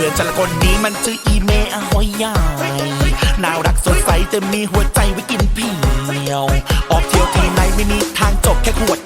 พื่อนฉันคนนี้มันชื่ออีเมอหอยยายน่ารักสดใสแต่มีหัวใจไว้กินเพียว ออกเที่ยวที่ไหนไม่มีทางจบแค่ขวด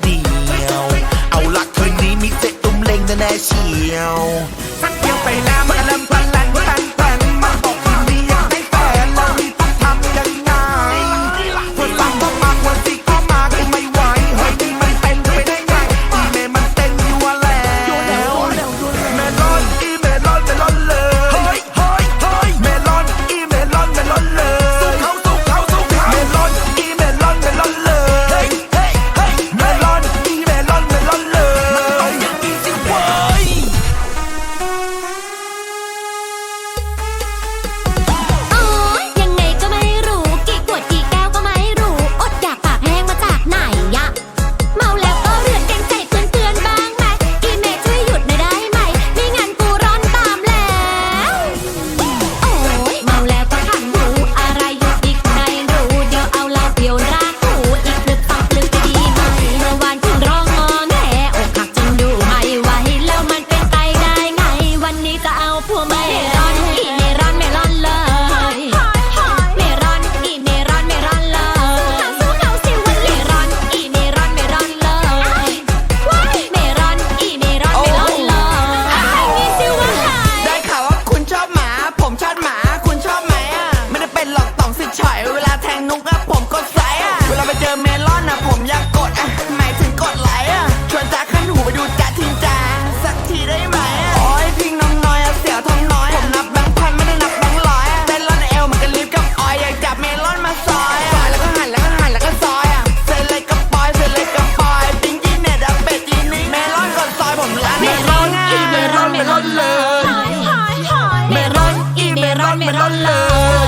พวงมาเมลอนอีเมรันเมรันเลยเมรันอีเมรันเมรันเลยสู้เขาสิวันเมรันอีเมรันเมรันเลยว้าเมรันอีเมรันเมรันเลยอะไรงี้สิวะได้ข่าวว่าคุณชอบหมา ผมชอบหมา คุณชอบไหมอะไม่ได้เป็นหลอกต่องสิฉอยเวลาแทงนุ๊กอะผม Dármelo love.